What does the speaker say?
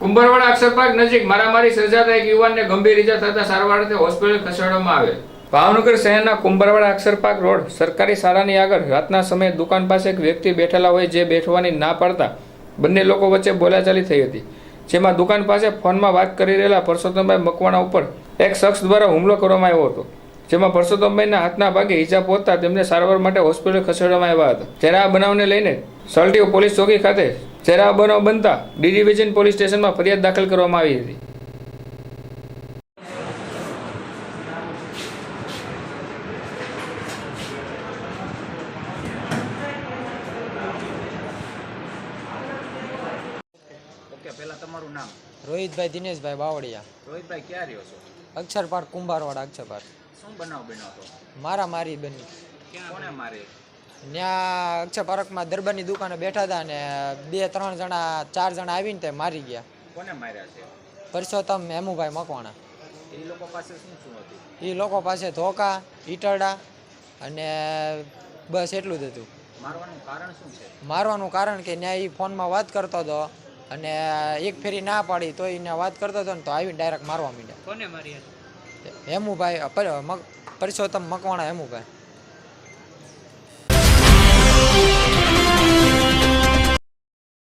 કુંભરવાડા અક્ષરપાર્ક નજીક મારામારી સર્જાતા એક યુવાનને ગંભીર ઇજા થતા સારવાર અર્થે હોસ્પિટલ ખસેડવામાં આવે ભાવનગર શહેરના કુંભરવાડા અક્ષરપાર્ક રોડ સરકારી શાળાની આગળ રાતના સમયે દુકાન પાસે એક વ્યક્તિ બેઠેલા હોય જે બેઠવાની ના પાડતા બંને લોકો વચ્ચે બોલાચાલી થઈ હતી, જેમાં દુકાન પાસે ફોનમાં વાત કરી રહેલા પરસોત્તમભાઈ મકવાણા ઉપર એક શખ્સ દ્વારા હુમલો કરવામાં આવ્યો હતો, જેમાં પરસોત્તમભાઈના હાથના ભાગે ઈજા પહોંચતા તેમને સારવાર માટે હોસ્પિટલ ખસેડવામાં આવ્યા હતા. જેના આ બનાવને લઈને સલટીવ પોલીસ ચોકી ખાતે આ બનાવ બનતા ડી ડિવિઝન પોલીસ સ્ટેશનમાં ફરિયાદ દાખલ કરવામાં આવી હતી. પહેલા તમારું નામ? રોહિતભાઈ દિનેશભાઈ બાવળિયા. રોહિતભાઈ ક્યાં રહ્યો છો? અક્ષર પાર્ક કુંભારવાડા અક્ષર પાર્ક શું બનાવ બન્યો હતો? મારા મારી બની કોને મારે ત્યાં અક્ષર પાર્કમાં દરબારની દુકાને બેઠા હતા અને બે ત્રણ જણા ચાર જણા આવીને તે મારી ગયા. કોને માર્યા છે? પરસોત્તમ હેમુભાઈ મકવાણા. એ લોકો પાસે શું શું હતું? એ લોકો પાસે ધોકા ઈટરડા અને બસ એટલું જ હતું. મારવાનું કારણ શું છે? મારવાનું કારણ કે ત્યાં એ ફોનમાં વાત કરતો હતો અને એક ફેરી ના પાડી તો એને વાત કરતો હતો ને તો આવીને ડાયરેક્ટ મારવા માંડ્યા. કોને મારી હેમુભાઈ મક- પરસોત્તમ મકવાણા હેમુભાઈ.